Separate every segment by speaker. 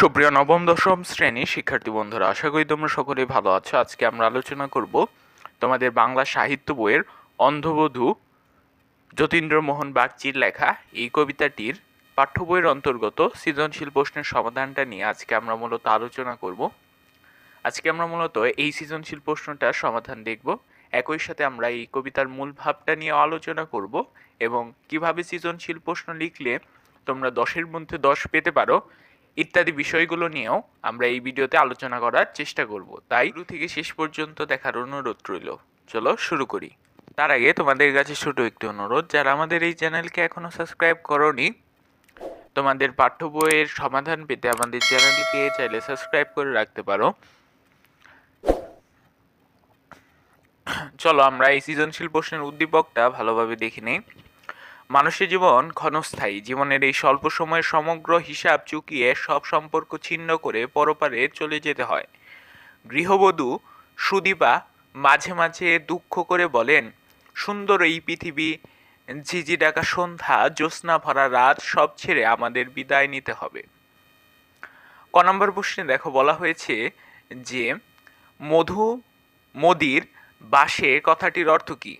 Speaker 1: সুপ্রিয় নবম, দশম শ্রেণি শিক্ষার্থী বন্ধুরা, আশা করি তোমরা সকলেই ভালো আছো। আজকে আমরা আলোচনা করব তোমাদের বাংলা সাহিত্য বইয়ের অন্ধবধূ যতীন্দ্রমোহন বাগচির লেখা এই কবিতাটির পাঠ্য বইয়ের অন্তর্গত সৃজনশীল প্রশ্নের সমাধানটা নিয়ে আজকে আমরা মূলত আলোচনা করব। আজকে আমরা মূলত এই সৃজনশীল প্রশ্নটার সমাধান দেখব। একই সাথে আমরা এই কবিতার মূল ভাবটা নিয়ে আলোচনা করব এবং কীভাবে সৃজনশীল প্রশ্ন লিখলে তোমরা দশের মধ্যে দশ পেতে পারো ইত্যাদি বিষয়গুলো নিয়েও আমরা এই ভিডিওতে আলোচনা করার চেষ্টা করব। তাই শুরু থেকে শেষ পর্যন্ত দেখার অনুরোধ রইল। চলো শুরু করি। তার আগে তোমাদের কাছে ছোট একটি অনুরোধ, যারা আমাদের এই চ্যানেলকে এখনও সাবস্ক্রাইব করনি, তোমাদের পাঠ্য বইয়ের সমাধান পেতে আমাদের চ্যানেলকে চাইলে সাবস্ক্রাইব করে রাখতে পারো। চলো আমরা এই সৃজনশীল প্রশ্নের উদ্দীপকটা ভালোভাবে দেখে নিই। মানুষের জীবন ক্ষণস্থায়ী। জীবনের এই স্বল্প সময়ের সমগ্র হিসাব চুকিয়ে সব সম্পর্ক ছিন্ন করে পরপারে চলে যেতে হয়। গৃহবধূ সুদীপা মাঝে মাঝে দুঃখ করে বলেন, সুন্দর এই পৃথিবী ঝিঝি ডাকা সন্ধ্যা, জ্যোৎস্না ভরা রাত, সব ছেড়ে আমাদের বিদায় নিতে হবে। ক নম্বর প্রশ্নে দেখো বলা হয়েছে যে, মধু, মদির বাসে কথাটির অর্থ কী?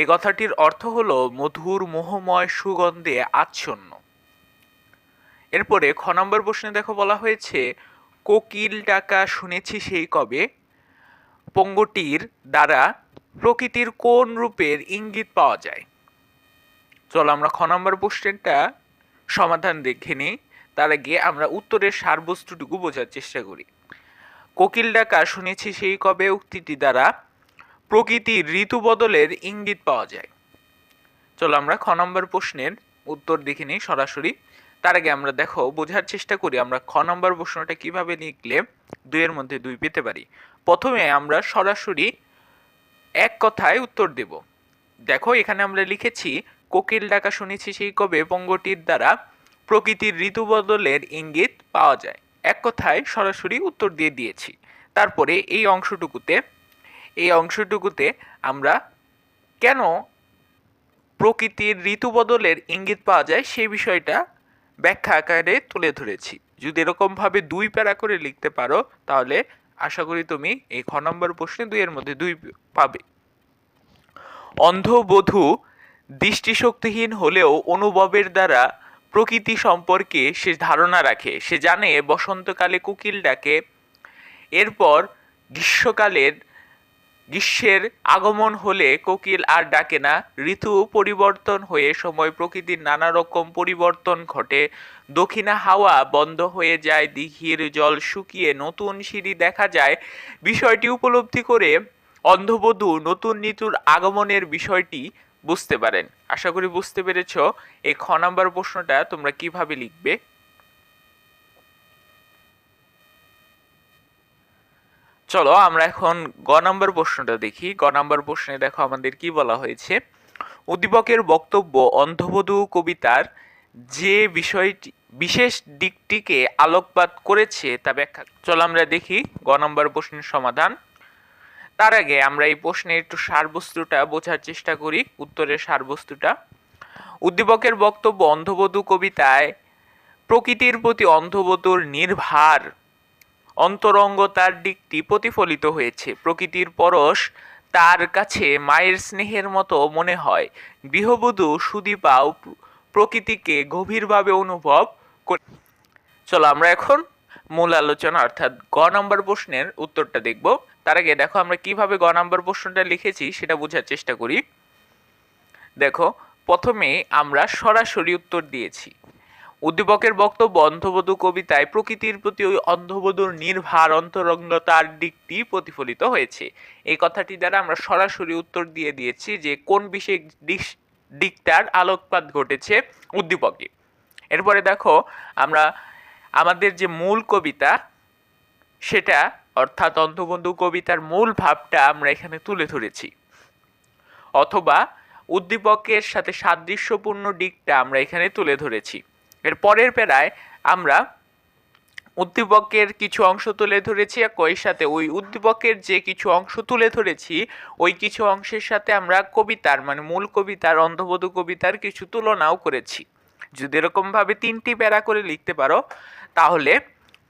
Speaker 1: এই কথাটির অর্থ হলো মধুর মোহময় সুগন্ধে আচ্ছন্ন। এরপরে খ নম্বর প্রশ্নে দেখো বলা হয়েছে, কোকিল ডাকা শুনেছি সেই কবে? পঙ্গটির দ্বারা প্রকৃতির কোন রূপের ইঙ্গিত পাওয়া যায়? চলো আমরা খ নম্বর প্রশ্নটা সমাধান দেখে নিই, তার আগে আমরা উত্তরের সারবস্তুটুকু বোঝার চেষ্টা করি। কোকিল ডাকা শুনেছি সেই কবে? উক্তিটি দ্বারা প্রকৃতির ঋতু বদলের ইঙ্গিত পাওয়া যায়। চলো আমরা খ নম্বর প্রশ্নের উত্তর দেখে নিই সরাসরি। তার আগে আমরা দেখো, বোঝার চেষ্টা করি আমরা খ নম্বর প্রশ্নটা কীভাবে লিখলে দুইয়ের মধ্যে দুই পেতে পারি। প্রথমে আমরা সরাসরি এক কথায় উত্তর দেব। দেখো, এখানে আমরা লিখেছি, কোকিল ডাকা শুনেছি সেই কবে পঙ্গটির দ্বারা প্রকৃতির ঋতু বদলের ইঙ্গিত পাওয়া যায়। এক কথায় সরাসরি উত্তর দিয়ে দিয়েছি। তারপরে এই অংশটুকুতে এই অংশটুকুতে আমরা কেন প্রকৃতির ঋতু বদলের ইঙ্গিত পাওয়া যায় সেই বিষয়টা ব্যাখ্যা আকারে তুলে ধরেছি। যদি এরকমভাবে দুই প্যারা করে লিখতে পারো, তাহলে আশা করি তুমি এই খ নম্বর প্রশ্নে দুইয়ের মধ্যে দুই পাবে। অন্ধবধূ দৃষ্টিশক্তিহীন হলেও অনুভবের দ্বারা প্রকৃতি সম্পর্কে সে ধারণা রাখে। সে জানে বসন্তকালে কোকিল ডাকে এরপর গ্রীষ্মকালের গ্রীষ্মের আগমন হলে কোকিল আর ডাকে না। ঋতু পরিবর্তন হয়ে সময় প্রকৃতির নানা রকম পরিবর্তন ঘটে। দক্ষিণা হাওয়া বন্ধ হয়ে যায়, দিঘির জল শুকিয়ে নতুন সিঁড়ি দেখা যায়। বিষয়টি উপলব্ধি করে অন্ধবধূ নতুন ঋতুর আগমনের বিষয়টি বুঝতে পারেন। আশা করি বুঝতে পেরেছ। এই খ নাম্বার প্রশ্নটা তোমরা কীভাবে লিখবে? চলো আমরা এখন গ নম্বর প্রশ্নটা দেখি। গ নম্বর প্রশ্নে দেখো আমাদের কি বলা হয়েছে? উদ্দীপকের বক্তব্য অন্ধবধূ কবিতার যে বিষয়টি, বিশেষ দিকটিকে আলোকপাত করেছে তা ব্যাখ্যা, চলো আমরা দেখি গ নম্বর প্রশ্নের সমাধান। তার আগে আমরা এই প্রশ্নের একটু সারবস্তুটা বোঝার চেষ্টা করি, উত্তরের সারবস্তুটা। উদ্দীপকের বক্তব্য অন্ধবধূ কবিতায় প্রকৃতির প্রতি অন্ধবধূর নির্ভার অন্তরঙ্গতার দিকটি প্রতিফলিত হয়েছে। প্রকৃতির পরশ তার কাছে মায়ের স্নেহের মতো মনে হয়। গৃহবধূ সুদীপাও প্রকৃতিকে গভীরভাবে অনুভব করে চলো আমরা এখন মূল আলোচনা অর্থাৎ গ নম্বর প্রশ্নের উত্তরটা দেখব। তার আগে দেখো আমরা কীভাবে গ নম্বর প্রশ্নটা লিখেছি সেটা বোঝার চেষ্টা করি। দেখো, প্রথমে আমরা সরাসরি উত্তর দিয়েছি। উদ্দীপকের বক্তব্য অন্ধবধূ কবিতায় প্রকৃতির প্রতি ওই অন্ধবধূর নির্ভার, অন্তরঙ্গতার দিকটি প্রতিফলিত হয়েছে। এই কথাটি দ্বারা আমরা সরাসরি উত্তর দিয়ে দিয়েছি যে কোন বিশেষ দিকটার আলোকপাত ঘটেছে উদ্দীপকে। এরপরে দেখো, আমরা আমাদের যে মূল কবিতা, সেটা অর্থাৎ অন্ধবন্ধু কবিতার মূল ভাবটা আমরা এখানে তুলে ধরেছি। অথবা উদ্দীপকের সাথে সাদৃশ্যপূর্ণ দিকটা আমরা এখানে তুলে ধরেছি। এর পরের পেরায় আমরা উদ্দীপকের কিছু অংশ তুলে ধরেছি একই সাথে ওই উদ্দীপকের যে কিছু অংশ তুলে ধরেছি, ওই কিছু অংশের সাথে আমরা কবিতার মানে মূল কবিতার, অন্ধবধূ কবিতার কিছু তুলনাও করেছি। যদি এরকমভাবে তিনটি প্যারা করে লিখতে পারো, তাহলে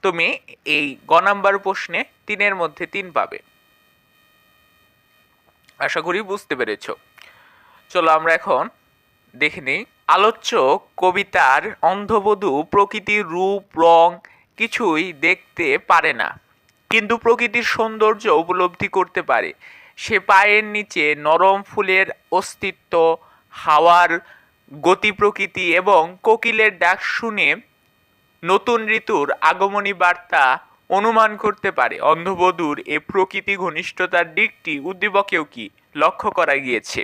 Speaker 1: তুমি এই গ নাম্বার প্রশ্নে তিনের মধ্যে তিন পাবে। আশা করি বুঝতে পেরেছ। চলো আমরা এখন দেখে নিই আলোচ্য কবিতার অন্ধবধূ প্রকৃতির রূপ, রং কিছুই দেখতে পারে না। কিন্তু প্রকৃতির সৌন্দর্য উপলব্ধি করতে পারে। সে পায়ের নিচে নরম ফুলের অস্তিত্ব, হাওয়ার গতি প্রকৃতি এবং কোকিলের ডাক শুনে নতুন ঋতুর আগমনী বার্তা অনুমান করতে পারে। অন্ধবধূর এ প্রকৃতি ঘনিষ্ঠতার দিকটি উদ্দীপকেও কি লক্ষ্য করা গিয়েছে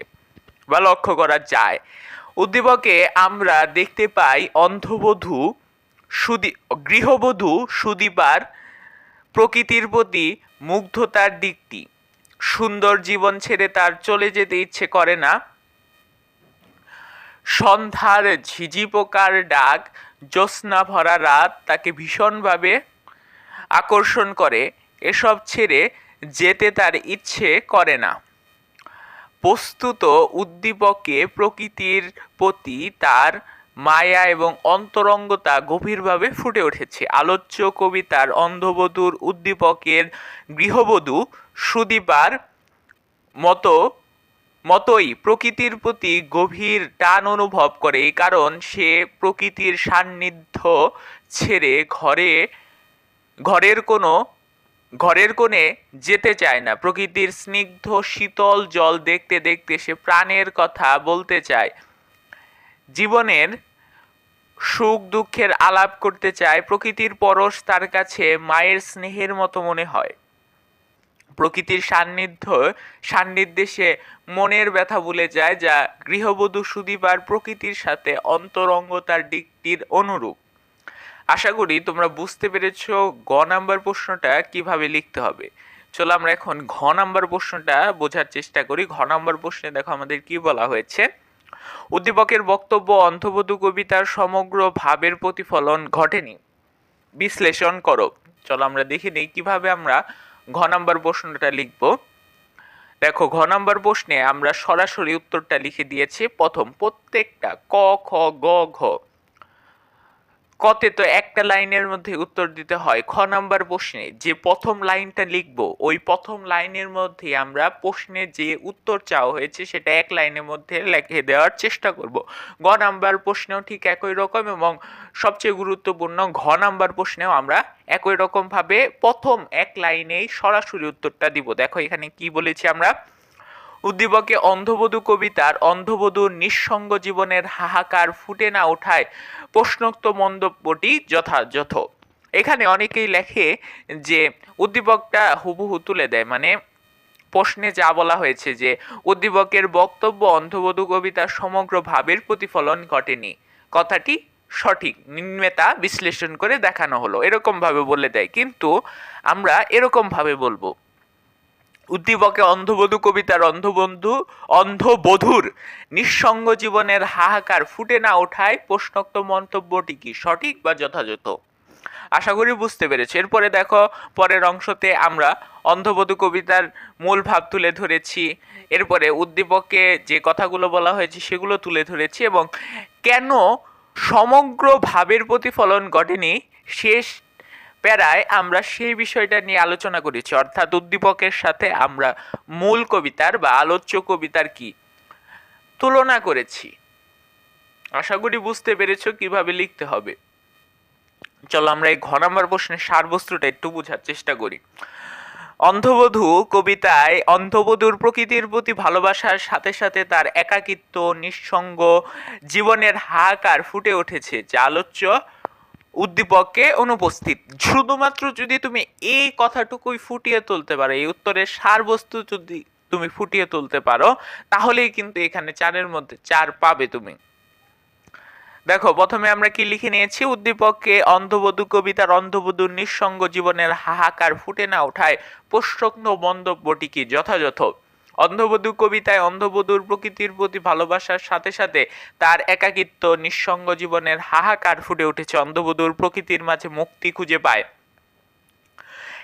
Speaker 1: বা লক্ষ্য করা যায়? উদ্দীপকে আমরা দেখতে পাই অন্ধবধূ সুদি, গৃহবধূ সুদীপার প্রকৃতির প্রতি মুগ্ধতার দিকটি সুন্দর জীবন ছেড়ে তার চলে যেতে ইচ্ছে করে না। সন্ধ্যার ঝিঝি পোকার ডাক, জ্যোৎস্না ভরা রাত তাকে ভীষণভাবে আকর্ষণ করে। এসব ছেড়ে যেতে তার ইচ্ছে করে না। বস্তুত উদ্দীপকে প্রকৃতির প্রতি তার মায়া এবং অন্তরঙ্গতা গভীরভাবে ফুটে উঠেছে। আলোচ্য কবিতার অন্ধবধূর উদ্দীপকের গৃহবধূ সুদীপার মতো, মতোই প্রকৃতির প্রতি গভীর টান অনুভব করে কারণ সে প্রকৃতির সান্নিধ্য ছেড়ে ঘরে, ঘরের কোনো ঘরের কোণে যেতে চায় না। প্রকৃতির স্নিগ্ধ শীতল জল দেখতে দেখতে সে প্রাণের কথা বলতে চায়। জীবনের সুখ দুঃখের আলাপ করতে চায়। প্রকৃতির পরশ তার কাছে মায়ের স্নেহের মতো মনে হয়। প্রকৃতির সান্নিধ্য, সান্নিধ্যে সে মনের ব্যথা ভুলে যায়, যা গৃহবধূ সুদীপার প্রকৃতির সাথে অন্তরঙ্গতার দিকটির অনুরূপ। আশা করি তোমরা বুঝতে পেরেছ গ নাম্বার প্রশ্নটা কীভাবে লিখতে হবে। চলো আমরা এখন ঘ নাম্বার প্রশ্নটা বোঝার চেষ্টা করি। ঘ নাম্বার প্রশ্নে দেখো আমাদের কি বলা হয়েছে? উদ্দীপকের বক্তব্য অন্ধবধূ কবিতার সমগ্র ভাবের প্রতিফলন ঘটেনি। বিশ্লেষণ করো। চলো আমরা দেখে নিই কীভাবে আমরা ঘ নাম্বার প্রশ্নটা লিখব। দেখো ঘ নাম্বার প্রশ্নে আমরা সরাসরি উত্তরটা লিখে দিয়েছি। প্রথম, প্রত্যেকটা ক, খ, গ, ঘ। কতে তো একটা লাইনের মধ্যে উত্তর দিতে হয়। খ নাম্বার প্রশ্নে যে প্রথম লাইনটা লিখব, ওই প্রথম লাইনের মধ্যে আমরা প্রশ্নে যে উত্তর চাওয়া হয়েছে সেটা এক লাইনের মধ্যে লিখে দেওয়ার চেষ্টা করব। গ নাম্বার প্রশ্নেও ঠিক একই রকম এবং সবচেয়ে গুরুত্বপূর্ণ ঘ নাম্বার প্রশ্নেও আমরা একই রকমভাবে প্রথম এক লাইনেই সরাসরি উত্তরটা দিব। দেখো এখানে কি বলেছি আমরা? উদ্দীপকে অন্ধবধূ কবিতার অন্ধবধূর নিঃসঙ্গ জীবনের হাহাকার ফুটে না ওঠায় প্রশ্নোক্ত মন্তব্যটি যথাযথ। এখানে অনেকেই লেখে যে উদ্দীপকটা হুবহু তুলে দেয় মানে প্রশ্নে যা বলা হয়েছে যে উদ্দীপকের বক্তব্য অন্ধবধূ কবিতার সমগ্র ভাবের প্রতিফলন ঘটেনি। কথাটি সঠিক নির্মেতা বিশ্লেষণ করে দেখানো হলো এরকম ভাবে বলে দেয়। কিন্তু আমরা এরকম ভাবে বলব। উদ্দীপকে অন্ধবধূ কবিতার অন্ধবন্ধু, অন্ধবধূর নিঃসঙ্গ জীবনের হাহাকার ফুটে না ওঠায় প্রশ্নোক্ত মন্তব্যটি কি, সঠিক বা যথাযথ? আশা করি বুঝতে পেরেছি। এরপরে দেখো, পরের অংশতে আমরা অন্ধবধূ কবিতার মূল ভাব তুলে ধরেছি। এরপরে উদ্দীপকে যে কথাগুলো বলা হয়েছে সেগুলো তুলে ধরেছি এবং কেন সমগ্র ভাবের প্রতিফলন ঘটেনি, শেষ প্যারায় আমরা সেই বিষয়টা নিয়ে আলোচনা করেছি। অর্থাৎ উদ্দীপকের সাথে আমরা মূল কবিতার বা আলোচ্য কবিতার কি তুলনা করেছি। আশা করি বুঝতে পেরেছ কীভাবে লিখতে হবে। চলো আমরা এই ঘ নাম্বার প্রশ্নের সারবস্তুটা একটু বোঝার চেষ্টা করি। অন্ধবধূ কবিতায় অন্ধবধূর প্রকৃতির প্রতি ভালোবাসার সাথে সাথে তার একাকিত্ব, নিঃসঙ্গ জীবনের হাহাকার ফুটে উঠেছে। যা আলোচ্য উদ্দীপকে অনুপস্থিত। শুধুমাত্র যদি তুমি এই কথাটুকুই ফুটিয়ে তুলতে পারো, এই উত্তরের সারবস্তু যদি তুমি ফুটিয়ে তুলতে পারো, তাহলেই কিন্তু এখানে চারের মধ্যে চার পাবে তুমি। দেখো, প্রথমে আমরা কি লিখে নিয়েছি? উদ্দীপককে অন্ধবধূ কবিতার অন্ধবধূর নিঃসঙ্গ জীবনের হাহাকার ফুটে না ওঠায় প্রশ্ন মন্তব্যটি কি? যথাযথ অন্ধবধূ কবিতায় অন্ধবধূর প্রকৃতির প্রতি ভালোবাসার সাথে সাথে তার একাকিত্ব নিঃসঙ্গ জীবনের হাহাকার ফুটে উঠেছে। অন্ধবধূর প্রকৃতির মাঝে মুক্তি খুঁজে পায়।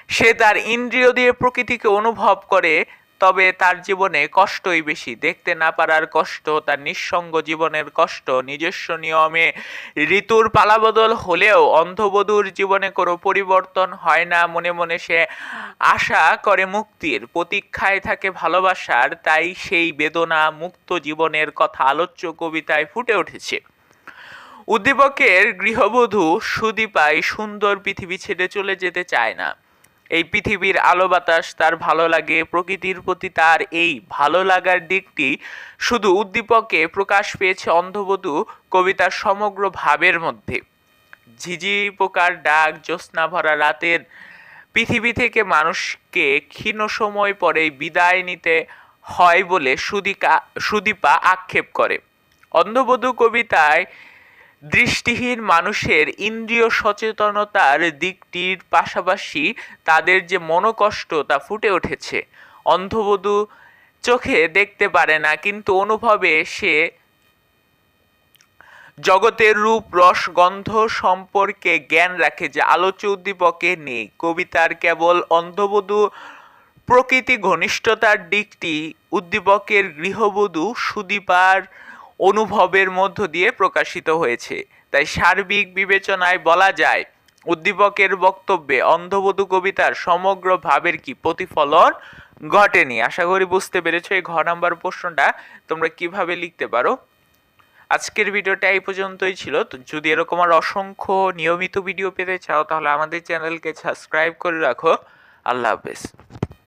Speaker 1: সে তার ইন্দ্রিয় দিয়ে প্রকৃতিকে অনুভব করে তবে তার জীবনে কষ্টই বেশি। দেখতে না পারার কষ্ট, তার নিঃসঙ্গ জীবনের কষ্ট, নিজস্ব নিয়মে ঋতুর পালাবদল হলেও অন্ধবধূর জীবনে কোনো পরিবর্তন হয় না। মনে মনে সে আশা করে মুক্তির, প্রতীক্ষায় থাকে ভালোবাসার, তাই সেই বেদনা মুক্ত জীবনের কথা আলোচ্য কবিতায় ফুটে উঠেছে। উদ্দীপকের গৃহবধূ সুদীপাই সুন্দর পৃথিবী ছেড়ে চলে যেতে চায় না। এই পৃথিবীর আলো বাতাস তার ভালো লাগে, প্রকৃতির প্রতি তার এই ভালো লাগার দিকটি শুধু উদ্দীপকে প্রকাশ পেয়েছে অন্ধবধূ কবিতার সমগ্র ভাবের মধ্যে। ঝিঝি পোকার ডাক, জ্যোৎস্না ভরা রাতের পৃথিবী থেকে মানুষকে ক্ষীণ সময় পরেই বিদায় নিতে হয় বলে সুদিকা সুদীপা আক্ষেপ করে। অন্ধবধূ কবিতায় দৃষ্টিহীন মানুষের ইন্দ্রিয় সচেতনতার দিকটির পাশাপাশি তাদের যে মনোকষ্ট তা ফুটে উঠেছে। অন্ধবধূ চোখে দেখতে পারে না, কিন্তু অনুভবে সে জগতের রূপ, রস, গন্ধ সম্পর্কে জ্ঞান রাখে যে আলোচ্য উদ্দীপকে নেই। কবিতার কেবল অন্ধবধূ প্রকৃতি ঘনিষ্ঠতার দিকটি উদ্দীপকের গৃহবধূ সুদীপার অনুভবের মধ্য দিয়ে প্রকাশিত হয়েছে। তাই সার্বিক বিবেচনায় বলা যায়, উদ্দীপকের বক্তব্যে অন্ধবধূ কবিতার সমগ্র ভাবের কি প্রতিফলন ঘটেনি? আশা করি বুঝতে পেরেছ এই ঘ নাম্বার প্রশ্নটা তোমরা কীভাবে লিখতে পারো? আজকের ভিডিওটা এই পর্যন্তই ছিল। তো যদি এরকম আর অসংখ্য নিয়মিত ভিডিও পেতে চাও, তাহলে আমাদের চ্যানেলকে সাবস্ক্রাইব করে রাখো। আল্লাহ হাফেজ।